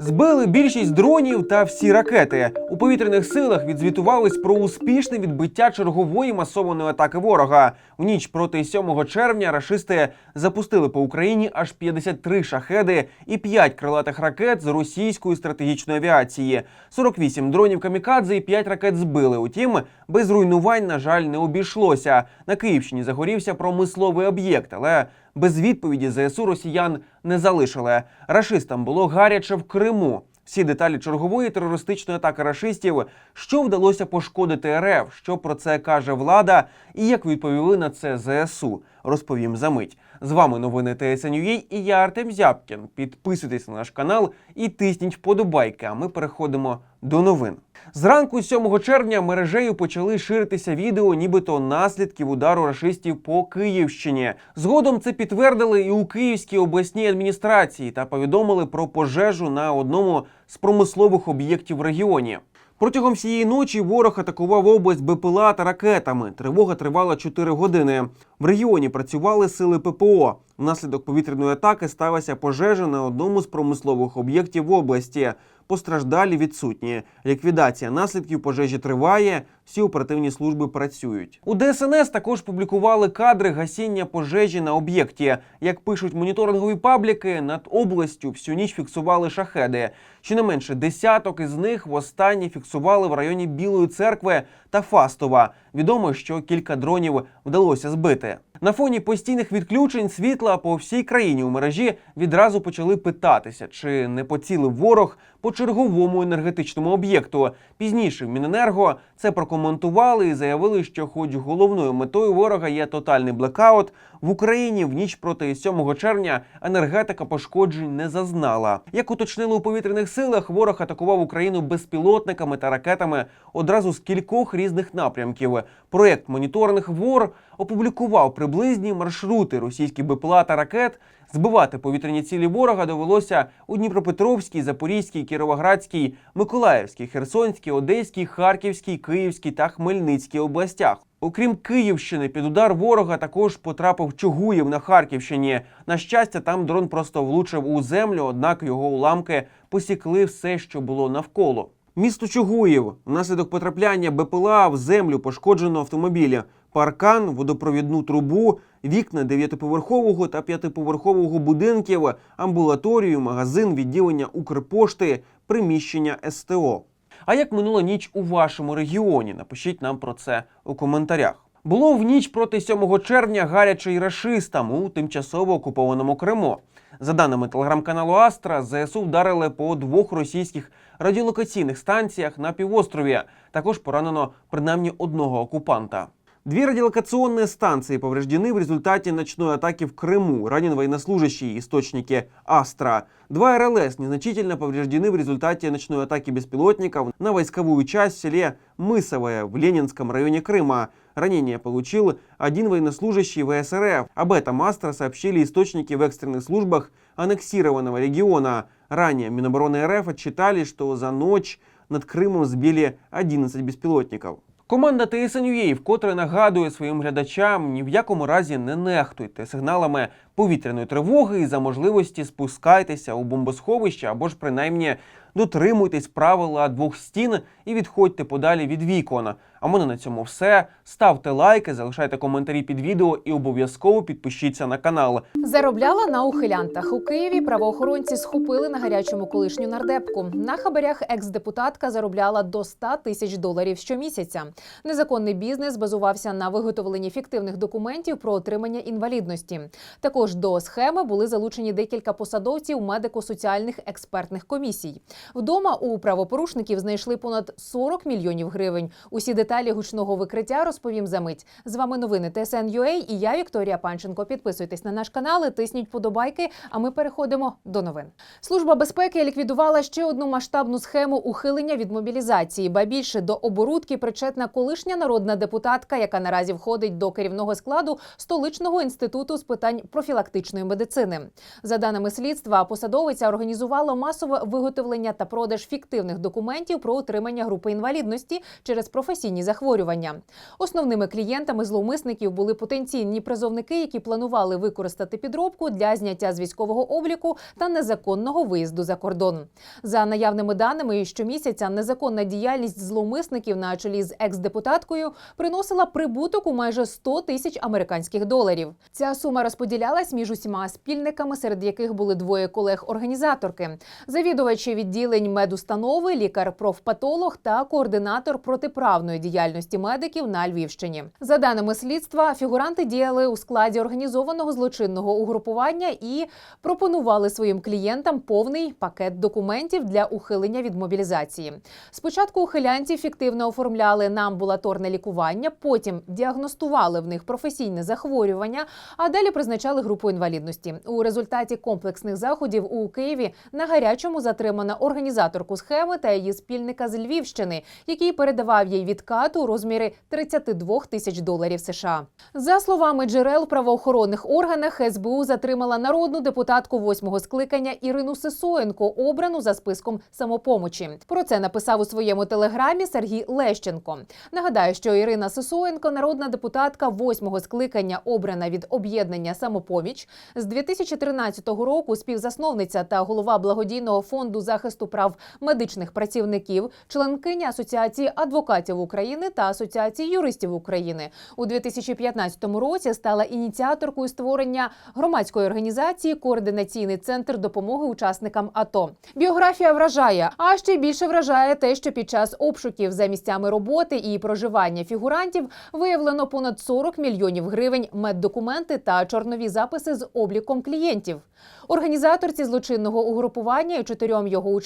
Збили більшість дронів та всі ракети. У повітряних силах відзвітувались про успішне відбиття чергової масованої атаки ворога. В ніч проти 7 червня рашисти запустили по Україні аж 53 шахеди і 5 крилатих ракет з російської стратегічної авіації. 48 дронів камікадзе і 5 ракет збили. Утім, без руйнувань, на жаль, не обійшлося. На Київщині загорівся промисловий об'єкт, але без відповіді ЗСУ росіян не залишили. Рашистам було гаряче в Криму. Всі деталі чергової терористичної атаки рашистів, що вдалося пошкодити РФ, що про це каже влада, і як відповіли на це ЗСУ, розповім за мить. З вами новини ТСНЮА і я Артем Зябкін. Підписуйтесь на наш канал і тисніть вподобайки. А ми переходимо до новин. Зранку 7 червня мережею почали ширитися відео, нібито наслідків удару рашистів по Київщині. Згодом це підтвердили і у Київській обласній адміністрації та повідомили про пожежу на одному з промислових об'єктів в регіоні. Протягом всієї ночі ворог атакував область БПЛА та ракетами. Тривога тривала 4 години. В регіоні працювали сили ППО. Внаслідок повітряної атаки сталася пожежа на одному з промислових об'єктів області. Постраждалі відсутні. Ліквідація наслідків пожежі триває. Всі оперативні служби працюють. У ДСНС також публікували кадри гасіння пожежі на об'єкті. Як пишуть моніторингові пабліки, над областю всю ніч фіксували шахеди. Щонайменше десяток із них востаннє фіксували в районі Білої церкви та Фастова. Відомо, що кілька дронів вдалося збити. На фоні постійних відключень світла по всій країні у мережі відразу почали питатися, чи не поцілив ворог по черговому енергетичному об'єкту. Пізніше в Міненерго це прокоментували і заявили, що, хоч головною метою ворога є тотальний блекаут, в Україні в ніч проти 7 червня енергетика пошкоджень не зазнала. Як уточнили у повітряних силах, ворог атакував Україну безпілотниками та ракетами одразу з кількох різних напрямків. Проєкт моніторинг ВОР опублікував приблизні маршрути російських БПЛА та ракет. Збивати повітряні цілі ворога довелося у Дніпропетровській, Запорізькій, Кіровоградській, Миколаївській, Херсонській, Одеській, Харківській, Київській та Хмельницькій областях. Окрім Київщини, під удар ворога також потрапив Чугуїв на Харківщині. На щастя, там дрон просто влучив у землю, однак його уламки посікли все, що було навколо. Місто Чугуїв внаслідок потрапляння БПЛА в землю пошкоджено автомобілі, паркан, водопровідну трубу, вікна дев'ятиповерхового та п'ятиповерхового будинків, амбулаторію, магазин, відділення Укрпошти, приміщення СТО. А як минула ніч у вашому регіоні? Напишіть нам про це у коментарях. Було в ніч проти 7 червня гаряче й рашистам у тимчасово окупованому Криму. За даними телеграм-каналу Астра, ЗСУ вдарили по двох російських радіолокаційних станціях на півострові. Також поранено принаймні одного окупанта. Две радиолокационные станции повреждены в результате ночной атаки в Крыму. Ранен военнослужащий, источники Астра. Два РЛС незначительно повреждены в результате ночной атаки беспилотников на войсковую часть в селе Мысовое в Ленинском районе Крыма. Ранение получил один военнослужащий ВСРФ. Об этом Астра сообщили источники в экстренных службах аннексированного региона. Ранее Минобороны РФ отчитали, что за ночь над Крымом сбили 11 беспилотников. Команда ТСНЮА вкотре нагадує своїм глядачам ні в якому разі не нехтуйте сигналами повітряної тривоги і за можливості спускайтеся у бомбосховище або ж принаймні дотримуйтесь правила двох стін і відходьте подалі від вікон. А в мене на цьому все. Ставте лайки, залишайте коментарі під відео і обов'язково підпишіться на канал. Заробляла на ухилянтах у Києві. Правоохоронці схопили на гарячому колишню нардепку. На хабарях екс-депутатка заробляла до 100 тисяч доларів щомісяця. Незаконний бізнес базувався на виготовленні фіктивних документів про отримання інвалідності. Також до схеми були залучені декілька посадовців медико-соціальних експертних комісій. Вдома у правопорушників знайшли понад 40 мільйонів гривень. Усі деталі гучного викриття розповім за мить. З вами новини ТСН.UA і я Вікторія Панченко. Підписуйтесь на наш канал, і тисніть подобайки. А ми переходимо до новин. Служба безпеки ліквідувала ще одну масштабну схему ухилення від мобілізації. Ба більше до оборудки причетна колишня народна депутатка, яка наразі входить до керівного складу столичного інституту з питань профілактичної медицини. За даними слідства, посадовиця організувала масове виготовлення та продаж фіктивних документів про отримання групи інвалідності через професійні захворювання. Основними клієнтами зловмисників були потенційні призовники, які планували використати підробку для зняття з військового обліку та незаконного виїзду за кордон. За наявними даними, щомісяця незаконна діяльність зловмисників на чолі з екс-депутаткою приносила прибуток у майже 100 тисяч американських доларів. Ця сума розподілялась між усіма спільниками, серед яких були двоє колег-організаторки, завідувачі відділень медустанови, лікар-профпатолог та координатор протиправної діяльності медиків на Львівщині. За даними слідства, фігуранти діяли у складі організованого злочинного угрупування і пропонували своїм клієнтам повний пакет документів для ухилення від мобілізації. Спочатку ухилянці фіктивно оформляли на амбулаторне лікування, потім діагностували в них професійне захворювання, а далі призначали групу інвалідності. У результаті комплексних заходів у Києві на гарячому затримана організаторку схеми та її спільника з Львівщини, який передавав їй відкат у розмірі 32 тисяч доларів США. За словами джерел правоохоронних органах, СБУ затримала народну депутатку восьмого скликання Ірину Сисоєнко, обрану за списком самопомочі. Про це написав у своєму телеграмі Сергій Лещенко. Нагадаю, що Ірина Сисоєнко, народна депутатка восьмого скликання, обрана від об'єднання самопоміч з 2013 року. Співзасновниця та голова благодійного фонду захисту прав медичних працівників, членкиня Асоціації адвокатів України та Асоціації юристів України у 2015 році стала ініціаторкою створення громадської організації Координаційний центр допомоги учасникам АТО. Біографія вражає, а ще більше вражає те, що під час обшуків за місцями роботи і проживання фігурантів виявлено понад 40 мільйонів гривень меддокументи та чорнові записи з обліком клієнтів. Організаторці злочинного угрупування і чотирьом його учасникам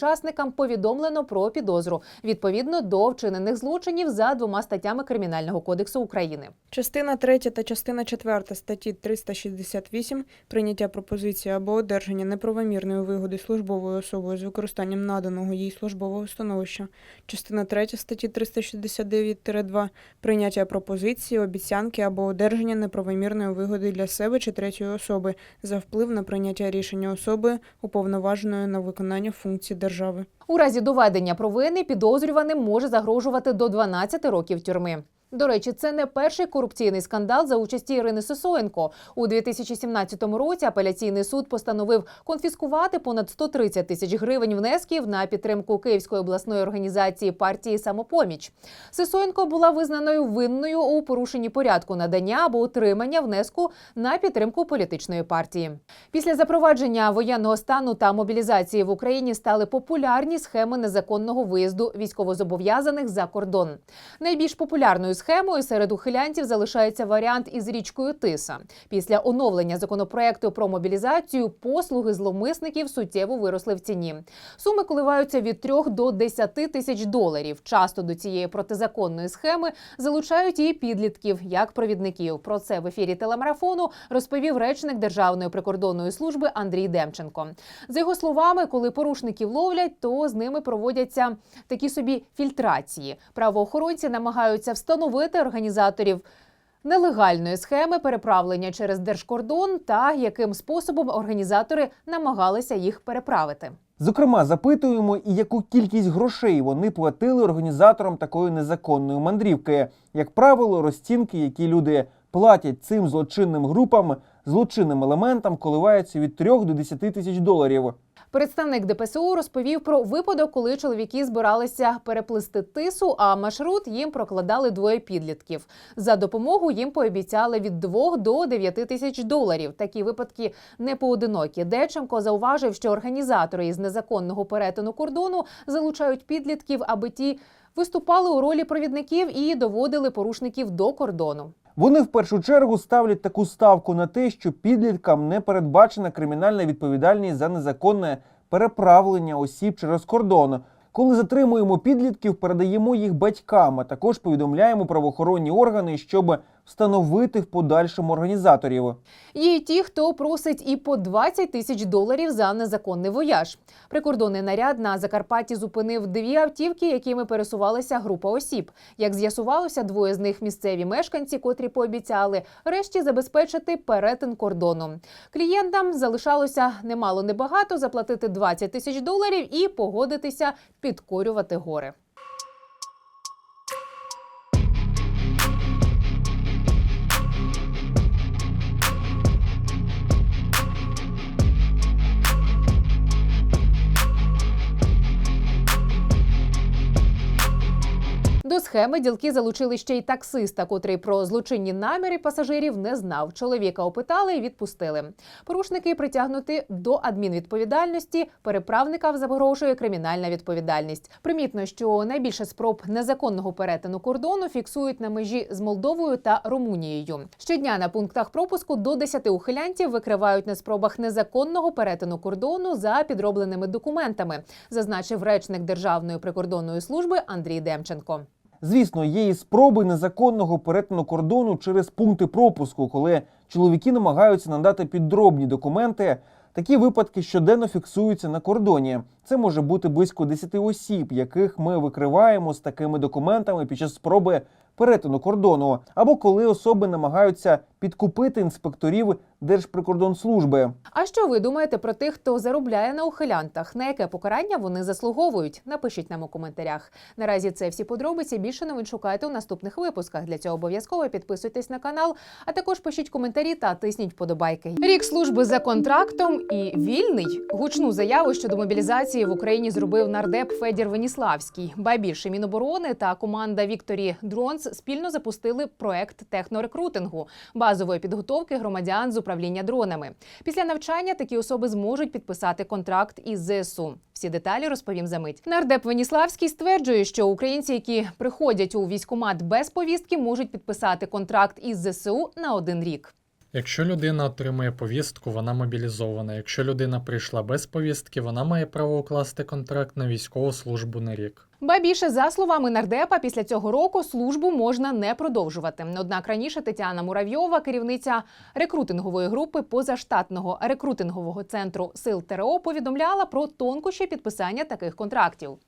повідомлено про підозру відповідно до вчинених злочинів за двома статтями Кримінального кодексу України. Частина 3 та частина 4 статті 368 прийняття пропозиції або одержання неправомірної вигоди службовою особою з використанням наданого їй службового становища. Частина 3 статті 369-2 прийняття пропозиції, обіцянки або одержання неправомірної вигоди для себе чи третьої особи за вплив на прийняття рішення особи, уповноваженої на виконання функцій держави. У разі доведення провини підозрюваним може загрожувати до 12 років тюрми. До речі, це не перший корупційний скандал за участі Ірини Сисоєнко. У 2017 році апеляційний суд постановив конфіскувати понад 130 тисяч гривень внесків на підтримку Київської обласної організації партії Самопоміч. Сисоєнко була визнаною винною у порушенні порядку надання або утримання внеску на підтримку політичної партії. Після запровадження воєнного стану та мобілізації в Україні стали популярні схеми незаконного виїзду військовозобов'язаних за кордон. Найбільш популярною схемою серед ухилянців залишається варіант із річкою Тиса. Після оновлення законопроекту про мобілізацію послуги зловмисників суттєво виросли в ціні. Суми коливаються від 3 до 10 тисяч доларів. Часто до цієї протизаконної схеми залучають і підлітків як провідників. Про це в ефірі телемарафону розповів речник Державної прикордонної служби Андрій Демченко. За його словами, коли порушників ловлять, то з ними проводяться такі собі фільтрації. Правоохоронці намагаються встановити організаторів. Нелегальної схеми переправлення через держкордон та яким способом організатори намагалися їх переправити. Зокрема, запитуємо, і яку кількість грошей вони платили організаторам такої незаконної мандрівки. Як правило, розцінки, які люди платять цим злочинним групам, злочинним елементам, коливаються від 3 до 10 тисяч доларів. Представник ДПСУ розповів про випадок, коли чоловіки збиралися переплисти тису, а маршрут їм прокладали двоє підлітків. За допомогу їм пообіцяли від 2 до 9 тисяч доларів. Такі випадки не поодинокі. Деченко зауважив, що організатори із незаконного перетину кордону залучають підлітків, аби ті виступали у ролі провідників і доводили порушників до кордону. Вони в першу чергу ставлять таку ставку на те, що підліткам не передбачена кримінальна відповідальність за незаконне переправлення осіб через кордон. Коли затримуємо підлітків, передаємо їх батькам, а також повідомляємо правоохоронні органи, щоб встановити в подальшому організаторів. Є й ті, хто просить і по 20 тисяч доларів за незаконний вояж. Прикордонний наряд на Закарпатті зупинив дві автівки, якими пересувалася група осіб. Як з'ясувалося, двоє з них місцеві мешканці, котрі пообіцяли решті забезпечити перетин кордону. Клієнтам залишалося немало небагато заплатити 20 тисяч доларів і погодитися підкорювати гори. Схеми ділки залучили ще й таксиста, котрий про злочинні наміри пасажирів не знав. Чоловіка опитали і відпустили. Порушники притягнуті до адмінвідповідальності. Переправникам загрожує кримінальна відповідальність. Примітно, що найбільше спроб незаконного перетину кордону фіксують на межі з Молдовою та Румунією. Щодня на пунктах пропуску до 10 ухилянтів викривають на спробах незаконного перетину кордону за підробленими документами, зазначив речник Державної прикордонної служби Андрій Демченко. Звісно, є і спроби незаконного перетину кордону через пункти пропуску, коли чоловіки намагаються надати підробні документи. Такі випадки щоденно фіксуються на кордоні. Це може бути близько 10 осіб, яких ми викриваємо з такими документами під час спроби перетину кордону, або коли особи намагаються підкупити інспекторів Держприкордонслужби. А що ви думаєте про тих, хто заробляє на ухилянтах? На яке покарання вони заслуговують? Напишіть нам у коментарях. Наразі це всі подробиці. Більше новин шукайте у наступних випусках. Для цього обов'язково підписуйтесь на канал, а також пишіть коментарі та тисніть вподобайки. Рік служби за контрактом і вільний гучну заяву щодо мобілізації в Україні зробив нардеп Федір Веніславський. Ба більше Міноборони та команда Вікторі Дронс спільно запустили проект технорекрутингу базової підготовки громадян з управління дронами. Після навчання такі особи зможуть підписати контракт із ЗСУ. Всі деталі розповім за мить. Нардеп Веніславський стверджує, що українці, які приходять у військкомат без повістки, можуть підписати контракт із ЗСУ на один рік. Якщо людина отримує повістку, вона мобілізована. Якщо людина прийшла без повістки, вона має право укласти контракт на військову службу на рік. Ба більше за словами нардепа, після цього року службу можна не продовжувати. Однак раніше Тетяна Муравйова, керівниця рекрутингової групи позаштатного рекрутингового центру сил ТРО, повідомляла про тонкощі підписання таких контрактів.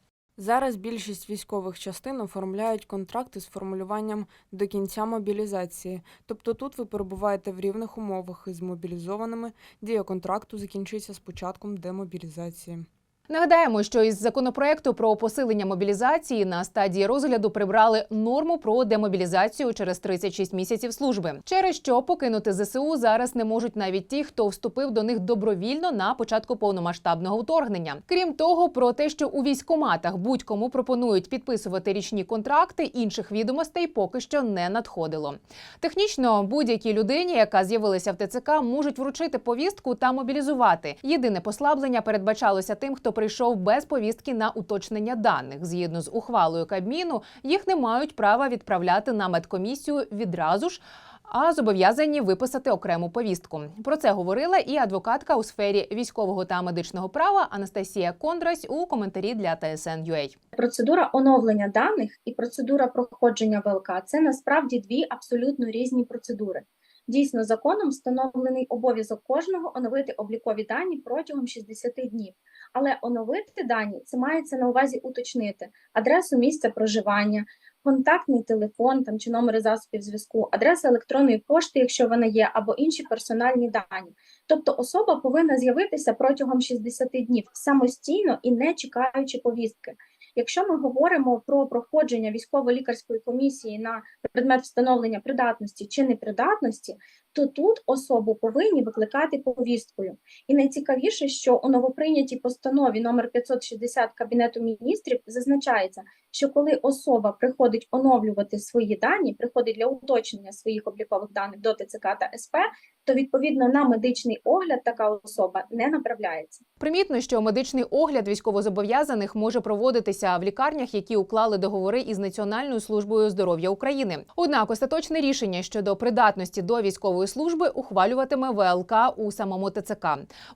Зараз більшість військових частин оформляють контракти з формулюванням до кінця мобілізації. Тобто тут ви перебуваєте в рівних умовах із мобілізованими. Дія контракту закінчиться з початком демобілізації. Нагадаємо, що із законопроекту про посилення мобілізації на стадії розгляду прибрали норму про демобілізацію через 36 місяців служби, через що покинути ЗСУ зараз не можуть навіть ті, хто вступив до них добровільно на початку повномасштабного вторгнення. Крім того, про те, що у військкоматах будь-кому пропонують підписувати річні контракти, інших відомостей поки що не надходило. Технічно будь-якій людині, яка з'явилася в ТЦК, можуть вручити повістку та мобілізувати. Єдине послаблення передбачалося тим, хто прийшов без повістки на уточнення даних. Згідно з ухвалою Кабміну, їх не мають права відправляти на медкомісію відразу ж. А зобов'язані виписати окрему повістку. Про це говорила і адвокатка у сфері військового та медичного права Анастасія Кондрась у коментарі для TSN.ua. Процедура оновлення даних і процедура проходження ВЛК це насправді дві абсолютно різні процедури. Дійсно, законом встановлений обов'язок кожного оновити облікові дані протягом 60 днів. Але оновити дані це мається на увазі уточнити адресу місця проживання, контактний телефон там чи номери засобів зв'язку, адреса електронної пошти, якщо вона є, або інші персональні дані. Тобто особа повинна з'явитися протягом 60 днів самостійно і не чекаючи повістки. Якщо ми говоримо про проходження військово-лікарської комісії на предмет встановлення придатності чи непридатності, то тут особу повинні викликати повісткою. І найцікавіше, що у новоприйнятій постанові номер 560 Кабінету міністрів зазначається, що коли особа приходить оновлювати свої дані, приходить для уточнення своїх облікових даних до ТЦК та СП, то відповідно на медичний огляд така особа не направляється. Примітно, що медичний огляд військовозобов'язаних може проводитися в лікарнях, які уклали договори із Національною службою здоров'я України. Однак остаточне рішення щодо придатності до військової служби ухвалюватиме ВЛК у самому ТЦК.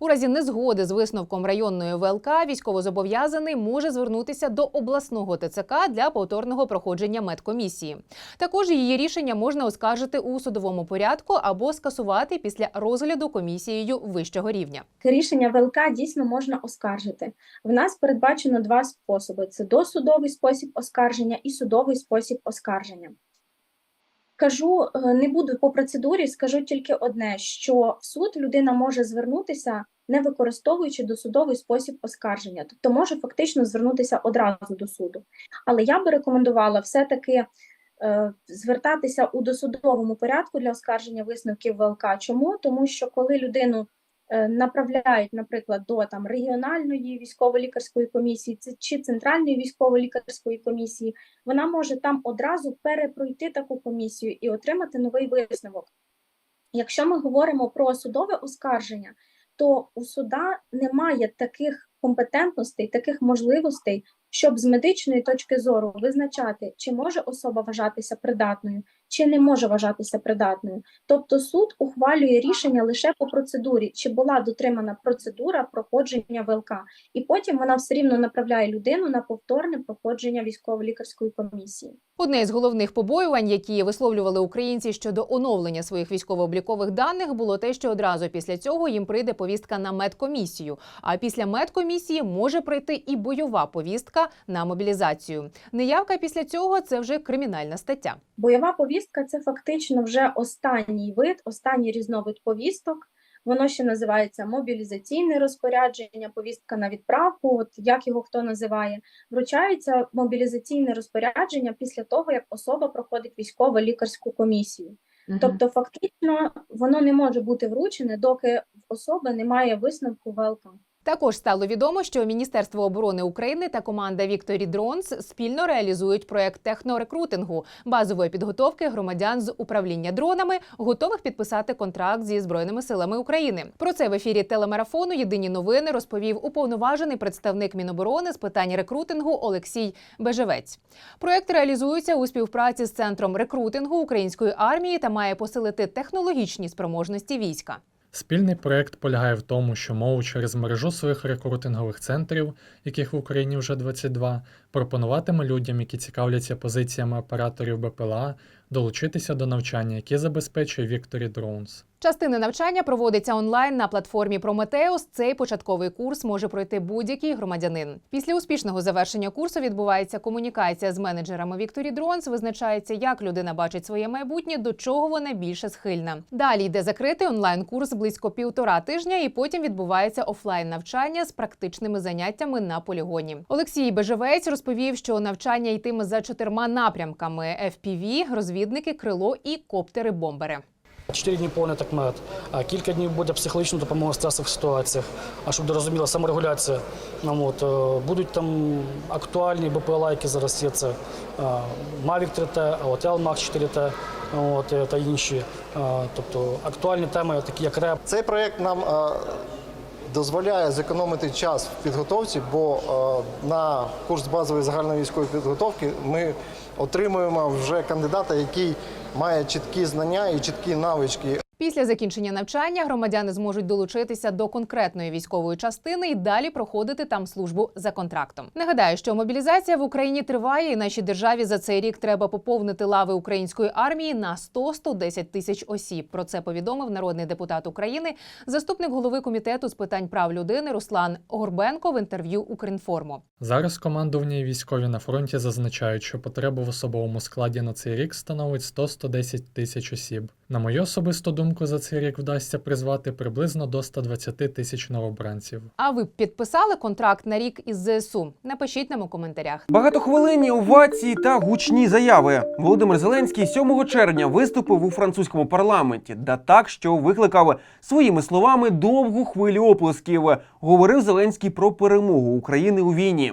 У разі незгоди з висновком районної ВЛК військовозобов'язаний може звернутися до обласного ТЦК ТЦК для повторного проходження медкомісії. Також її рішення можна оскаржити у судовому порядку або скасувати після розгляду комісією вищого рівня. Рішення ВЛК дійсно можна оскаржити. В нас передбачено два способи: це досудовий спосіб оскарження і судовий спосіб оскарження. Кажу, е, не буду по процедурі, скажу тільки одне: що в суд людина може звернутися, не використовуючи досудовий спосіб оскарження, тобто може фактично звернутися одразу до суду. Але я би рекомендувала все-таки е, звертатися у досудовому порядку для оскарження висновків ВЛК. Чому? Тому що коли людину е, направляють, наприклад, до там регіональної військово-лікарської комісії чи центральної військово-лікарської комісії, вона може там одразу перепройти таку комісію і отримати новий висновок. Якщо ми говоримо про судове оскарження, то у суда немає таких компетентностей, таких можливостей, щоб з медичної точки зору визначати, чи може особа вважатися придатною, чи не може вважатися придатною. Тобто суд ухвалює рішення лише по процедурі, чи була дотримана процедура проходження ВЛК, і потім вона все рівно направляє людину на повторне проходження військово-лікарської комісії. Одне із головних побоювань, які висловлювали українці щодо оновлення своїх військово-облікових даних, було те, що одразу після цього їм прийде повістка на медкомісію. А після медкомісії може прийти і бойова повістка на мобілізацію. Неявка після цього це вже кримінальна стаття. Бойова повістка це фактично вже останній вид, останній різновид повісток. Воно ще називається мобілізаційне розпорядження, повістка на відправку, от як його хто називає. Вручається мобілізаційне розпорядження після того, як особа проходить військово-лікарську комісію. Тобто, фактично, воно не може бути вручене, доки в особи немає висновку ВЛК. Також стало відомо, що Міністерство оборони України та команда Вікторі Дронс спільно реалізують проект технорекрутингу базової підготовки громадян з управління дронами, готових підписати контракт зі збройними силами України. Про це в ефірі телемарафону Єдині новини розповів уповноважений представник Міноборони з питань рекрутингу Олексій Бежевець. Проект реалізується у співпраці з центром рекрутингу української армії та має посилити технологічні спроможності війська. Спільний проект полягає в тому, що мову через мережу своїх рекрутингових центрів, яких в Україні вже 22, пропонуватиме людям, які цікавляться позиціями операторів БПЛА, долучитися до навчання, яке забезпечує Victory Drones. Частина навчання проводиться онлайн на платформі Prometheus. Цей початковий курс може пройти будь-який громадянин. Після успішного завершення курсу відбувається комунікація з менеджерами Victory Drones, Визначається, як людина бачить своє майбутнє, до чого вона більше схильна. Далі йде закритий онлайн-курс близько півтора тижня, і потім відбувається офлайн навчання з практичними заняттями на полігоні. Олексій Бежевець розповів, що навчання йтиме за чотирма напрямками: FPV, розвідники, крило і коптери-бомбери. Чотири дні повний так мед. А кілька днів буде психологічна допомога в стресових ситуаціях. А щоб зрозуміла саморегуляція. Ну, от, е, будуть там актуальні БПЛА, які зараз є. Це е, Mavic 3T, от LMAX 4T от, е, та інші. Тобто актуальні теми, такі як РЕП. Цей проєкт нам дозволяє зекономити час в підготовці, бо е, на курс базової загальної військової підготовки ми отримуємо вже кандидата, який має чіткі знання і чіткі навички Після закінчення навчання громадяни зможуть долучитися до конкретної військової частини і далі проходити там службу за контрактом. Нагадаю, що мобілізація в Україні триває, і нашій державі за цей рік треба поповнити лави української армії на 100-110 тисяч осіб. Про це повідомив народний депутат України, заступник голови комітету з питань прав людини Руслан Горбенко в інтерв'ю Укрінформу. Зараз командування військові на фронті зазначають, що потреба в особовому складі на цей рік становить 100-110 тисяч осіб. На мою особисту думку, за цей рік вдасться призвати приблизно до 120 тисяч новобранців. А ви б підписали контракт на рік із ЗСУ? Напишіть нам у коментарях. Багатохвилинні овації та гучні заяви. Володимир Зеленський 7 червня виступив у французькому парламенті, да так, що викликав своїми словами довгу хвилю оплесків. Говорив Зеленський про перемогу України у війні.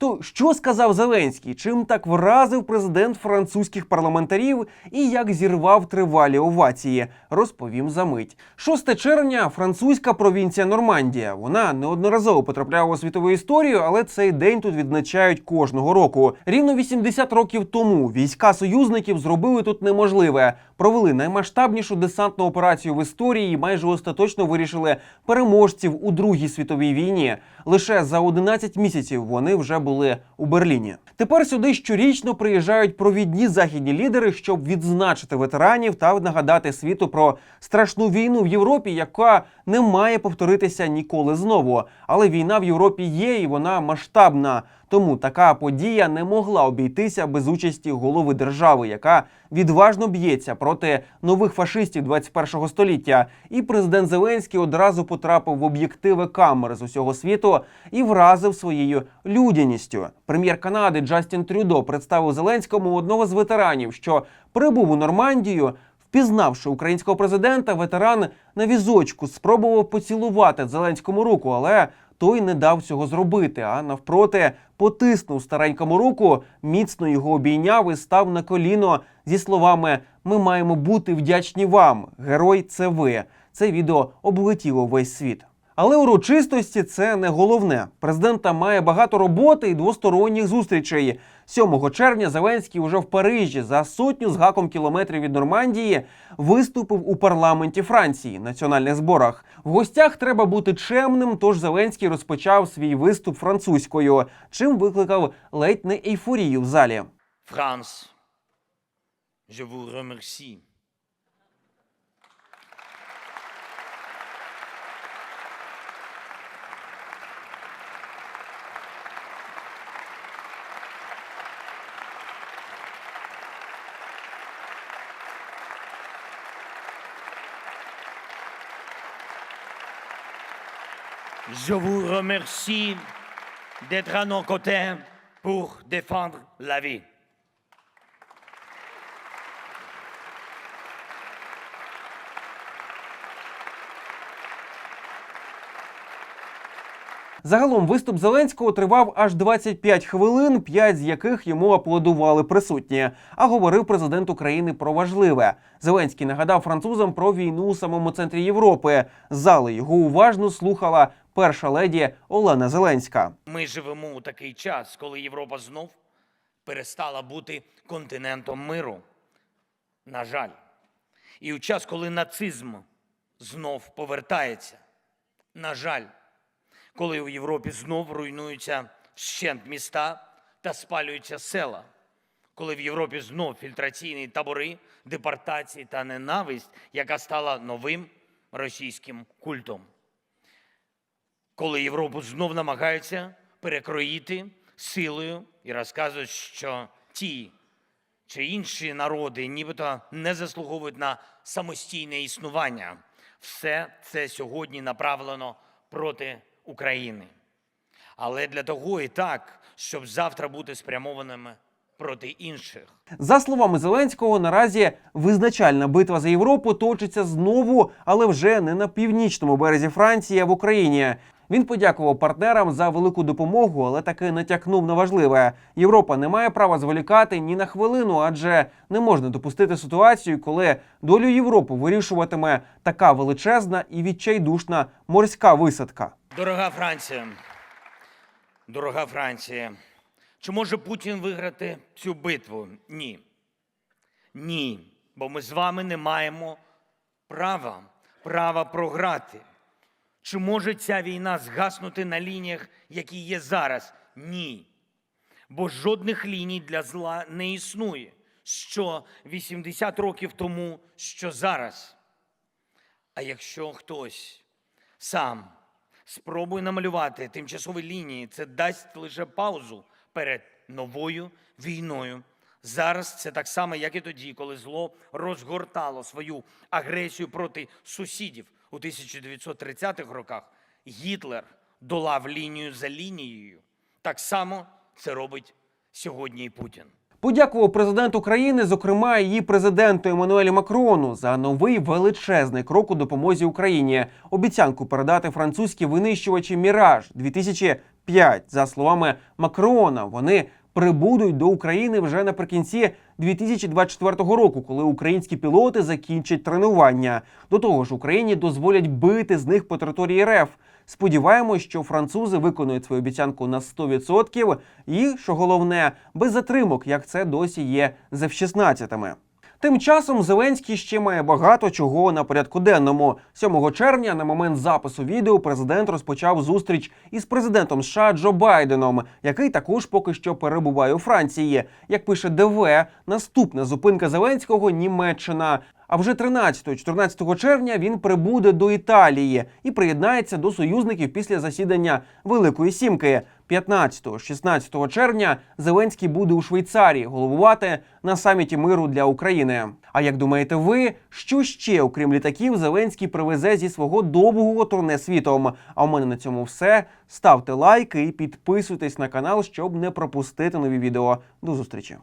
То що сказав Зеленський? Чим так вразив президент французьких парламентарів і як зірвав тривалі овації? Розповім за мить. 6 червня французька провінція Нормандія. Вона неодноразово потрапляла у світову історію, але цей день тут відзначають кожного року. Рівно 80 років тому війська союзників зробили тут неможливе. Провели наймасштабнішу десантну операцію в історії і майже остаточно вирішили переможців у Другій світовій війні. Лише за 11 місяців вони вже були були у Берліні. Тепер сюди щорічно приїжджають провідні західні лідери, щоб відзначити ветеранів та нагадати світу про страшну війну в Європі, яка не має повторитися ніколи знову. Але війна в Європі є і вона масштабна. Тому така подія не могла обійтися без участі голови держави, яка відважно б'ється проти нових фашистів 21-го століття. І президент Зеленський одразу потрапив в об'єктиви камер з усього світу і вразив своєю людяністю. Прем'єр Канади Джастін Трюдо представив Зеленському одного з ветеранів, що прибув у Нормандію. Впізнавши українського президента, ветеран на візочку спробував поцілувати Зеленському руку, але той не дав цього зробити, а навпроти потиснув старенькому руку, міцно його обійняв і став на коліно зі словами: Ми маємо бути вдячні вам. Герой, це ви. Це відео облетіло весь світ. Але урочистості це не головне. Президента має багато роботи і двосторонніх зустрічей. 7 червня Зеленський уже в Парижі за сотню з гаком кілометрів від Нормандії виступив у парламенті Франції національних зборах. В гостях треба бути чемним. Тож Зеленський розпочав свій виступ французькою, чим викликав ледь не ейфорію в залі. France, je vous remercie. Je vous remercie d'être à nos côtés pour défendre la vie. Загалом виступ Зеленського тривав аж 25 хвилин, 5 з яких йому аплодували присутні. А говорив президент України про важливе. Зеленський нагадав французам про війну у самому центрі Європи. Зали його уважно слухала перша леді Олена Зеленська. Ми живемо у такий час, коли Європа знов перестала бути континентом миру. На жаль. І у час, коли нацизм знов повертається. На жаль, коли у Європі знов руйнуються щент міста та спалюються села. Коли в Європі знов фільтраційні табори, депортації та ненависть, яка стала новим російським культом коли Європу знов намагаються перекроїти силою і розказують, що ті чи інші народи нібито не заслуговують на самостійне існування. Все це сьогодні направлено проти України. Але для того і так, щоб завтра бути спрямованими проти інших. За словами Зеленського, наразі визначальна битва за Європу точиться знову, але вже не на північному березі Франції, а в Україні. Він подякував партнерам за велику допомогу, але таки натякнув на важливе: Європа не має права зволікати ні на хвилину, адже не можна допустити ситуацію, коли долю Європи вирішуватиме така величезна і відчайдушна морська висадка. Дорога Франція, дорога Франція, чи може Путін виграти цю битву? Ні. Ні. Бо ми з вами не маємо права, права програти. Чи може ця війна згаснути на лініях, які є зараз? Ні. Бо жодних ліній для зла не існує. Що 80 років тому, що зараз. А якщо хтось сам спробує намалювати тимчасові лінії, це дасть лише паузу перед новою війною. Зараз це так само, як і тоді, коли зло розгортало свою агресію проти сусідів у 1930-х роках. Гітлер долав лінію за лінією. Так само це робить сьогодні і Путін. Подякував президент України, зокрема її президенту Еммануелю Макрону, за новий величезний крок у допомозі Україні. Обіцянку передати французькі винищувачі Міраж 2005 За словами Макрона, вони прибудуть до України вже наприкінці 2024 року, коли українські пілоти закінчать тренування. До того ж, Україні дозволять бити з них по території РФ. Сподіваємось, що французи виконують свою обіцянку на 100% і, що головне, без затримок, як це досі є з F-16. Тим часом Зеленський ще має багато чого на порядку денному. 7 червня, на момент запису відео, президент розпочав зустріч із президентом США Джо Байденом, який також поки що перебуває у Франції. Як пише ДВ, наступна зупинка Зеленського Німеччина. А вже 13-14 червня він прибуде до Італії і приєднається до союзників після засідання Великої Сімки. 15-16 червня Зеленський буде у Швейцарії головувати на саміті миру для України. А як думаєте ви, що ще, окрім літаків, Зеленський привезе зі свого довгого турне світом? А у мене на цьому все. Ставте лайки і підписуйтесь на канал, щоб не пропустити нові відео. До зустрічі.